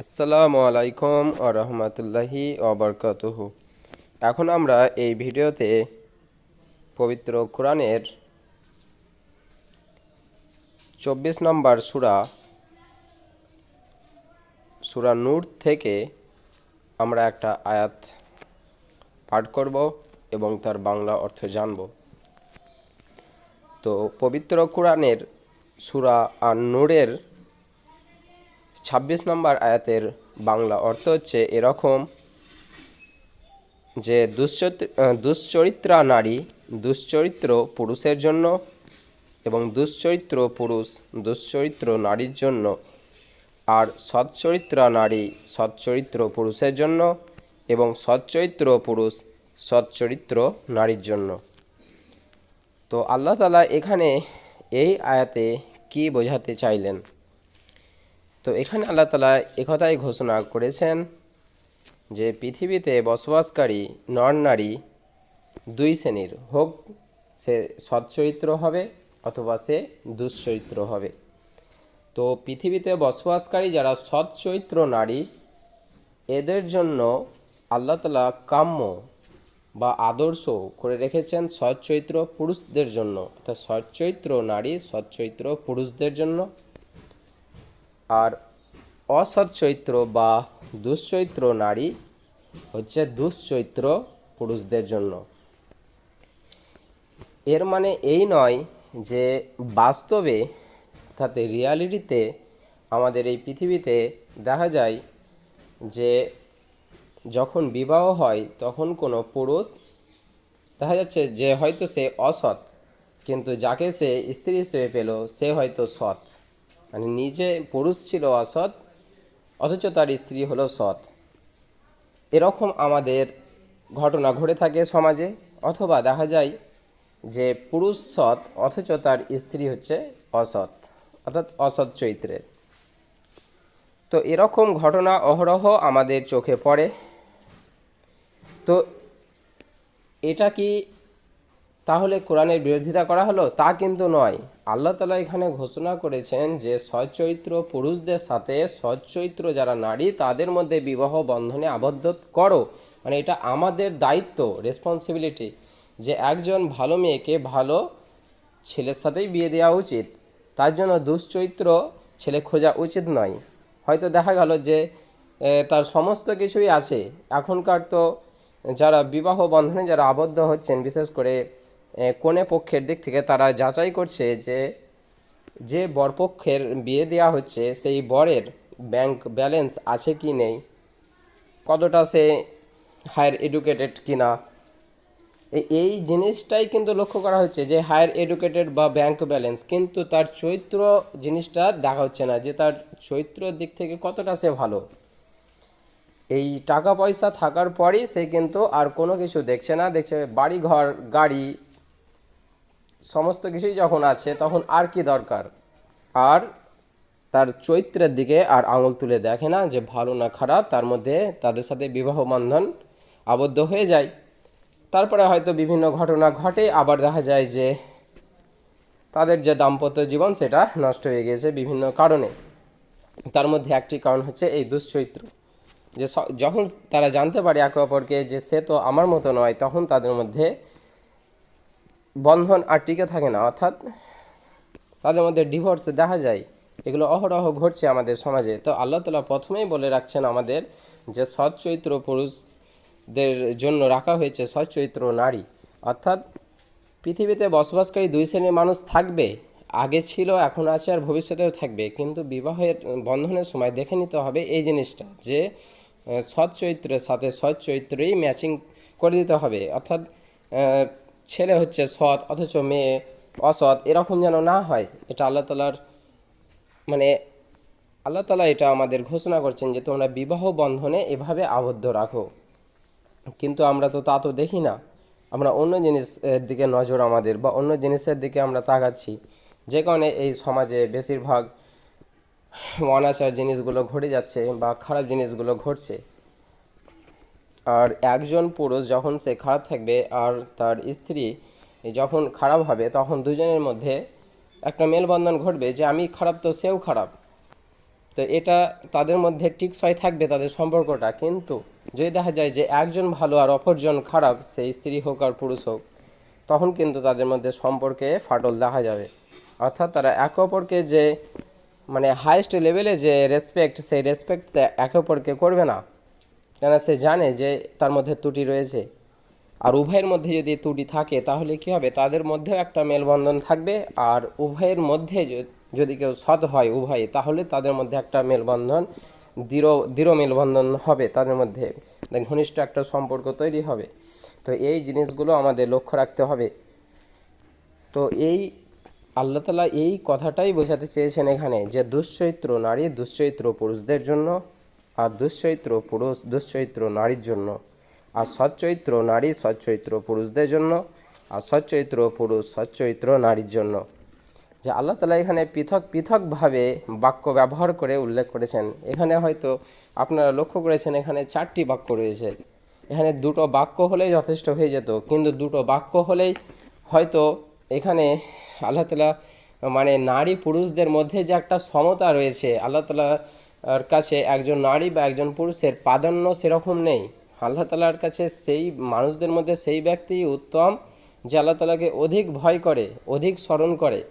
আসসালামু আলাইকুম ও রহমতুল্লাহি অবরকাতুহ এখন আমরা এই ভিডিওতে পবিত্র কোরআনের চব্বিশ নম্বর সুরা সুরা নূর থেকে আমরা একটা আয়াত পাঠ করব এবং তার বাংলা অর্থ জানব। তো পবিত্র কোরআনের সুরা আর নূরের ছাব্বিশ নম্বর আয়াতের বাংলা অর্থ হচ্ছে এরকম যে দুশ্চরিত্রা নারী দুশ্চরিত্র পুরুষের জন্য এবং দুশ্চরিত্র পুরুষ দুশ্চরিত্র নারীর জন্য আর সচ্চরিত্রা নারী সচ্চরিত্র পুরুষের জন্য এবং সচ্চরিত্র পুরুষ সচ্চরিত্র নারীর জন্য। তো আল্লাহ তালা এখানে এই আয়াতে কি বোঝাতে চাইলেন? তো এখানে আল্লাহ তালা একথাই ঘোষণা করেছেন যে পৃথিবীতে বসবাসকারী নর নারী দুই শ্রেণির হোক, সে সচ্চরিত্র হবে অথবা সে দুশ্চরিত্র হবে। তো পৃথিবীতে বসবাসকারী যারা সচ্চরিত্র নারী, এদের জন্য আল্লাহ তালা কাম্য বা আদর্শ করে রেখেছেন সচ্চরিত্র পুরুষদের জন্য। অর্থাৎ সচ্চরিত্র নারী, সচ্চরিত্র পুরুষদের জন্য। আর অসৎ চৈত্র বা দুশ্চৈত্র নারী হচ্ছে দুশ্চৈত্র পুরুষদের জন্য। এর মানে এই নয় যে বাস্তবে অর্থাৎ রিয়ালিটিতে আমাদের এই পৃথিবীতে দেখা যায় যে যখন বিবাহ হয় তখন কোনো পুরুষ দেখা যাচ্ছে যে হয়তো সে অসৎ, কিন্তু যাকে সে স্ত্রী হিসেবে পেল সে হয়তো সৎ। মানে নিজে পুরুষ ছিল অসৎ, অথচ তার স্ত্রী হলো সৎ। এরকম আমাদের ঘটনা ঘটে থাকে সমাজে, অথবা দেখা যায় যে পুরুষ সৎ, অথচ তার স্ত্রী হচ্ছে অসৎ, অর্থাৎ অসৎ চরিত্রের তো এরকম ঘটনা অহরহ আমাদের চোখে পড়ে। তো এটা কি তাহলে কোরআনের বিরোধিতা করা হলো? তা কিন্তু নয়। আল্লাহ তালা এখানে ঘোষণা করেছেন যে সচ্চরিত্র পুরুষদের সাথে সচ্চরিত্র যারা নারী, তাদের মধ্যে বিবাহ বন্ধনে আবদ্ধ করো। মানে এটা আমাদের দায়িত্ব রেসপন্সিবিলিটি যে একজন ভালো মেয়েকে ভালো ছেলের সাথেই বিয়ে দেওয়া উচিত। তার জন্য দুশ্চরিত্র ছেলে খোঁজা উচিত নয়। হয়তো দেখা গেল যে তার সমস্ত কিছুই আছে। এখনকার তো যারা বিবাহ বন্ধনে যারা আবদ্ধ হচ্ছেন, বিশেষ করে কনে পক্ষের দিক থেকে তারা যাচাই করছে যে যে বরপক্ষের বিয়ে দেওয়া হচ্ছে, সেই বরের ব্যাংক ব্যালেন্স আছে কি নেই, কতটা সে হায়ার এডুকেটেড কিনা। এই- এই জিনিসটাই কিন্তু লক্ষ্য করা হচ্ছে যে, হায়ার এডুকেটেড বা ব্যাংক ব্যালেন্স, কিন্তু তার চরিত্র জিনিসটা দেখা হচ্ছে না যে, তার চরিত্রের দিক থেকে কতটা সে ভালো। এই টাকা পয়সা থাকার পরই সে কিন্তু আর কোনো কিছু দেখছে না, দেখছে বাড়ি ঘর গাড়ি সমস্ত কিছুই যখন আছে, তখন আর কি দরকার? আর তার চরিত্রের দিকে আর আঙুল তুলে দেখে না যে ভালো না খারাপ, তার মধ্যে তাদের সাথে বিবাহ বন্ধন আবদ্ধ হয়ে যায়। তারপরে হয়তো বিভিন্ন ঘটনা ঘটে, আবার দেখা যায় যে তাদের যে দাম্পত্য জীবন, সেটা নষ্ট হয়ে গিয়েছে বিভিন্ন কারণে। তার মধ্যে একটি কারণ হচ্ছে এই দুশ্চরিত্র যে যখন তারা জানতে পারে একে অপরকে যে সে তো আমার মতো নয়, তখন তাদের মধ্যে বন্ধন আর টিকে থাকে না, অর্থাৎ তাদের মধ্যে ডিভোর্স দেখা যায়, এগুলো অহরহ ঘটছে আমাদের সমাজে। তো আল্লাহ তালা প্রথমেই বলে রাখছেন আমাদের যে সৎ চরিত্র পুরুষদের জন্য রাখা হয়েছে সৎ চরিত্র নারী। অর্থাৎ পৃথিবীতে বসবাসকারী দুই শ্রেণির মানুষ থাকবে, আগে ছিল, এখন আছে আর ভবিষ্যতেও থাকবে। কিন্তু বিবাহের বন্ধনের সময় দেখে নিতে হবে এই জিনিসটা, যে সৎ চরিত্রের সাথে সৎ চরিত্রই ম্যাচিং করে দিতে হবে। অর্থাৎ ছেলে হচ্ছে সৎ অথচ মেয়ে অসৎ, এরকম যেন না হয়, এটা আল্লাহ তালার মানে আল্লাহ তালা এটা আমাদের ঘোষণা করছেন যে তোমরা বিবাহ বন্ধনে এভাবে আবদ্ধ রাখো। কিন্তু আমরা তো তা তো দেখি না। আমরা অন্য জিনিসের দিকে নজর আমাদের বা অন্য জিনিসের দিকে আমরা তাকাচ্ছি। যে কারণে এই সমাজে বেশিরভাগ অনাচার জিনিসগুলো ঘটে যাচ্ছে বা খারাপ জিনিসগুলো ঘটছে। আর একজন পুরুষ যখন সে খারাপ থাকবে আর তার স্ত্রী যখন খারাপ হবে, তখন দুজনের মধ্যে একটা মেলবন্ধন ঘটবে যে আমি খারাপ তো সেও খারাপ। তো এটা তাদের মধ্যে টিকসই থাকবে তাদের সম্পর্কটা। কিন্তু যদি দেখা যায় যে একজন ভালো আর অপরজন খারাপ সেই স্ত্রী হোক আর পুরুষ হোক, তখন কিন্তু তাদের মধ্যে সম্পর্কে ফাটল দেখা যাবে। অর্থাৎ তারা একে অপরকে যে মানে হাইয়েস্ট লেভেলে যে রেসপেক্ট সেই রেসপেক্ট একে অপরকে করবে না। কেন সে জানে যে তার মধ্যে ত্রুটি রয়েছে। আর উভয়ের মধ্যে যদি ত্রুটি থাকে, তাহলে কি হবে? তাদের মধ্যেও একটা মেলবন্ধন থাকবে। আর উভয়ের মধ্যে যদি কেউ সৎ হয় উভয়ে, তাহলে তাদের মধ্যে একটা মেলবন্ধন, দৃঢ় দৃঢ় মেলবন্ধন হবে তাদের মধ্যে। ঘনিষ্ঠ একটা সম্পর্ক তৈরি হবে। তো এই জিনিসগুলো আমাদের লক্ষ্য রাখতে হবে। তো এই, আল্লাহ তালা এই কথাটাই বোঝাতে চেয়েছেন এখানে যে দুশ্চরিত্র নারী দুশ্চরিত্র পুরুষদের জন্য আর দুশ্চরিত্র পুরুষ দুশ্চরিত্র নারীর জন্য, আর সচ্চরিত্র নারী সচ্চরিত্র পুরুষদের জন্য, আর সচ্চরিত্র পুরুষ সচ্চরিত্র নারীর জন্য। যে আল্লাহ তালা এখানে পৃথক পৃথকভাবে বাক্য ব্যবহার করে উল্লেখ করেছেন। এখানে হয়তো আপনারা লক্ষ্য করেছেন এখানে চারটি বাক্য রয়েছে। এখানে দুটো বাক্য হলেই যথেষ্ট হয়ে যেত, কিন্তু দুটো বাক্য হলেই হয়তো এখানে আল্লাহ তালা মানে নারী পুরুষদের মধ্যে যে একটা সমতা রয়েছে, আল্লাহ তালার কাছে একজন নারী বা একজন পুরুষের প্রাধান্য সেরকম নেই। আল্লাহ তালার কাছে সেই মানুষদের মধ্যে সেই ব্যক্তি উত্তম যে আল্লাহ তালাকে অধিক ভয় করে, অধিক স্মরণ করে।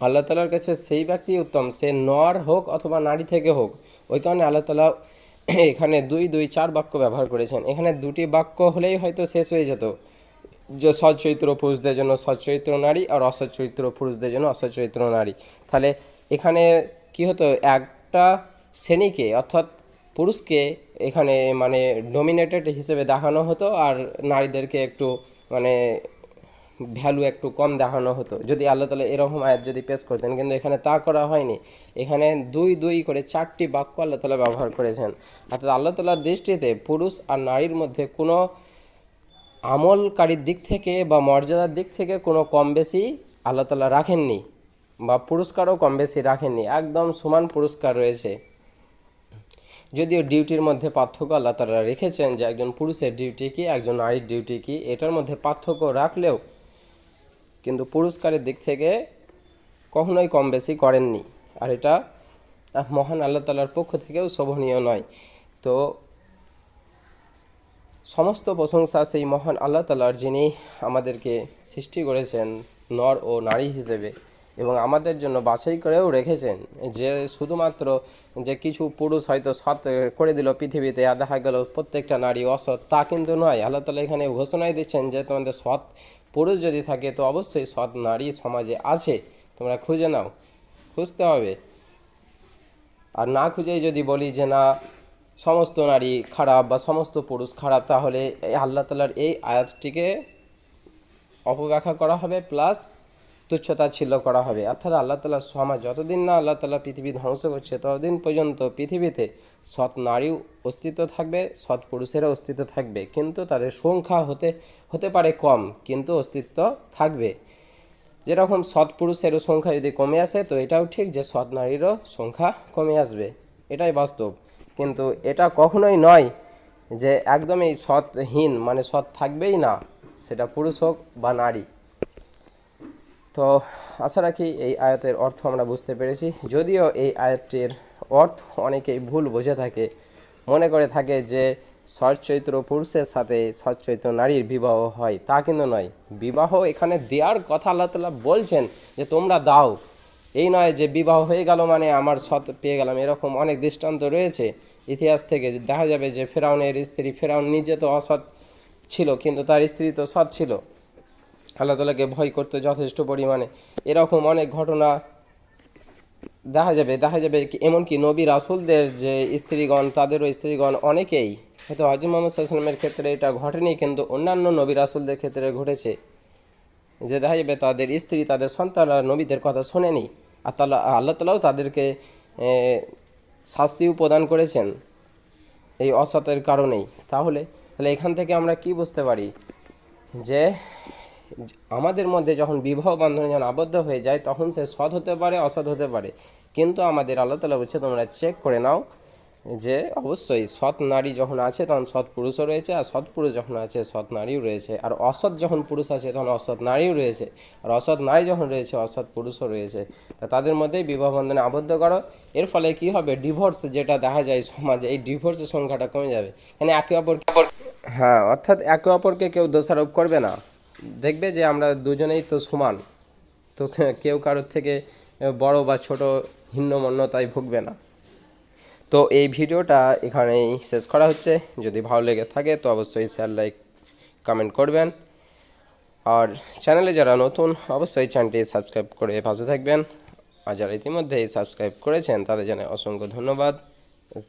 আল্লাহ তালার কাছে সেই ব্যক্তি উত্তম, সে নর হোক অথবা নারী থেকে হোক। ওই কারণে আল্লাহ তালা এখানে দুই দুই, চার বাক্য ব্যবহার করেছেন। এখানে দুটি বাক্য হলেই হয়তো শেষ হয়ে যেত। যে সচ্চরিত্র পুরুষদের জন্য সচ্চরিত্র নারী আর অসচ্চরিত্র পুরুষদের জন্য অসচ্চরিত্র নারী। তাহলে এখানে কি হতো? একটা শ্রেণীকে অর্থাৎ পুরুষকে এখানে মানে ডোমিনেটেড হিসেবে দেখানো হতো আর নারীদেরকে একটু মানে ভ্যালু একটু কম দেখানো হতো। যদি আল্লাহ তালা এরকম আয়াত যদি পেশ করতেন, কিন্তু এখানে তা করা হয়নি। এখানে দুই দুই করে চারটি বাক্য আল্লাহ তালা ব্যবহার করেছেন। অর্থাৎ আল্লাহ তালার দৃষ্টিতে পুরুষ আর নারীর মধ্যে কোনো আমলকারীর দিক থেকে বা মর্যাদার দিক থেকে কোনো কম বেশি আল্লাহ তালা রাখেননি। বা পুরস্কারও কম বেশি রাখেননি, একদম সমান পুরস্কার রয়েছে। যদিও ডিউটির মধ্যে পার্থক্য আল্লাহ তালা রেখেছেন যে একজন পুরুষের ডিউটি কি, একজন নারীর ডিউটি কি, এটার মধ্যে পার্থক্য রাখলেও কিন্তু পুরস্কারের দিক থেকে কখনোই কম বেশি করেননি। আর এটা মহান আল্লাহ তালার পক্ষ থেকেও শোভনীয় নয়। তো সমস্ত প্রশংসা সেই মহান আল্লাহ তালার যিনি আমাদেরকে সৃষ্টি করেছেন নর ও নারী হিসেবে। এবং আমাদের জন্য বাছাই করেও রেখেছেন। যে শুধুমাত্র যে কিছু পুরুষ হয়তো সৎ করে দিল পৃথিবীতে আর দেখা গেল প্রত্যেকটা নারী অসৎ, তা কিন্তু নয়। আল্লাহ তালা এখানে ঘোষণাই দিচ্ছেন যে তোমাদের সৎ পুরুষ যদি থাকে, তো অবশ্যই সৎ নারী সমাজে আছে। তোমরা খুঁজে নাও, খুঁজতে হবে। আর না খুঁজেই যদি বলি যে না, সমস্ত নারী খারাপ বা সমস্ত পুরুষ খারাপ, তাহলে এই আল্লাহ তালার এই আয়াতটিকে অপব্যাখ্যা করা হবে, প্লাস তুচ্ছতা ছিল করা হবে। অর্থাৎ আল্লাহ তালা সমাজ যতদিন না আল্লাহ তালা পৃথিবী ধ্বংস করছে, ততদিন পর্যন্ত পৃথিবীতে সৎ নারী অস্তিত্ব থাকবে, সৎ পুরুষেরও অস্তিত্ব থাকবে। কিন্তু তাদের সংখ্যা হতে হতে পারে কম, কিন্তু অস্তিত্ব থাকবে। যেরকম সৎ পুরুষেরও সংখ্যা যদি কমে আসে, তো এটাও ঠিক যে সৎ নারীরও সংখ্যা কমে আসবে। এটাই বাস্তব। কিন্তু এটা কখনোই নয় যে একদমই সৎহীন মানে সৎ থাকবেই না, সেটা পুরুষ হোক বা নারী। তো আশা রাখি এই আয়াতের অর্থ আমরা বুঝতে পেরেছি। যদিও এই আয়াতটির অর্থ অনেকেই ভুল বোঝে থাকে। মনে করে থাকে যে সচ্চৈত্র পুরুষের সাথে সচ্চৈত্র নারীর বিবাহ হয়, তা কিন্তু নয়। বিবাহ এখানে দেওয়ার কথা আল্লাহ তালা বলছেন যে, তোমরা দাও। এই নয় যে, বিবাহ হয়ে গেল মানে আমার সৎ পেয়ে গেলাম। এরকম অনেক দৃষ্টান্ত রয়েছে। ইতিহাস থেকে দেখা যাবে যে, ফেরাউনের স্ত্রী, ফেরাউন নিজে তো অসৎ ছিল, কিন্তু তার স্ত্রী তো সৎ ছিল। আল্লাহ তালাকে ভয় করতে যথেষ্ট পরিমাণে। এরকম অনেক ঘটনা দেখা যাবে দেখা যাবে এমনকি নবী রাসুলদের যে স্ত্রীগণ, তাদেরও স্ত্রীগণ অনেকেই হয়তো হজরত মোহাম্মদ সাল্লামের ক্ষেত্রে এটা ঘটেনি, কিন্তু অন্যান্য নবী রাসুলদের ক্ষেত্রে ঘটেছে। যে দেখা যাবে তাদের স্ত্রী, তাদের সন্তানরা নবীদের কথা শোনেনি, আর তালা, আল্লাহ তালাও তাদেরকে শাস্তিও প্রদান করেছেন এই অসতের কারণেই। তাহলে তাহলে এখান থেকে আমরা কি বুঝতে পারি? যে আমাদের মধ্যে যখন বিবাহ বন্ধনে যখন আবদ্ধ হয়ে যায়, তখন সে সৎ হতে পারে, অসৎ হতে পারে। কিন্তু আমাদের আল্লাহ তালা বলছে, তোমরা চেক করে নাও যে অবশ্যই সৎ নারী যখন আছে, তখন সৎ পুরুষও রয়েছে, আর সৎ পুরুষ যখন আছে, সৎ নারীও রয়েছে। আর অসৎ যখন পুরুষ আছে, তখন অসৎ নারীও রয়েছে। আর অসৎ নারী যখন রয়েছে, অসৎ পুরুষও রয়েছে। তা তাদের মধ্যেই বিবাহ বন্ধনে আবদ্ধ করো। এর ফলে কি হবে? ডিভোর্স যেটা দেখা যায় সমাজে, এই ডিভোর্সের সংখ্যাটা কমে যাবে। মানে একে অপর হ্যাঁ অর্থাৎ একে অপরকে কেউ দোষারোপ করবে না। দেখবে যে আমরা দুজনেই তো সমান। তো কেউ কারোর থেকে বড় বা ছোট হীনমন্যতায় ভুগবে না। তো এই ভিডিওটা এখানেই শেষ করা হচ্ছে। যদি ভালো লেগে থাকে তো অবশ্যই শেয়ার লাইক কমেন্ট করবেন। আর চ্যানেলে যারা নতুন, অবশ্যই চ্যানেলটি সাবস্ক্রাইব করে পাশে থাকবেন। আর যারা ইতিমধ্যেই সাবস্ক্রাইব করেছেন তাদের জানাই অসংখ্য ধন্যবাদ।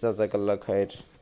জাজাকাল্লাহ খায়ের।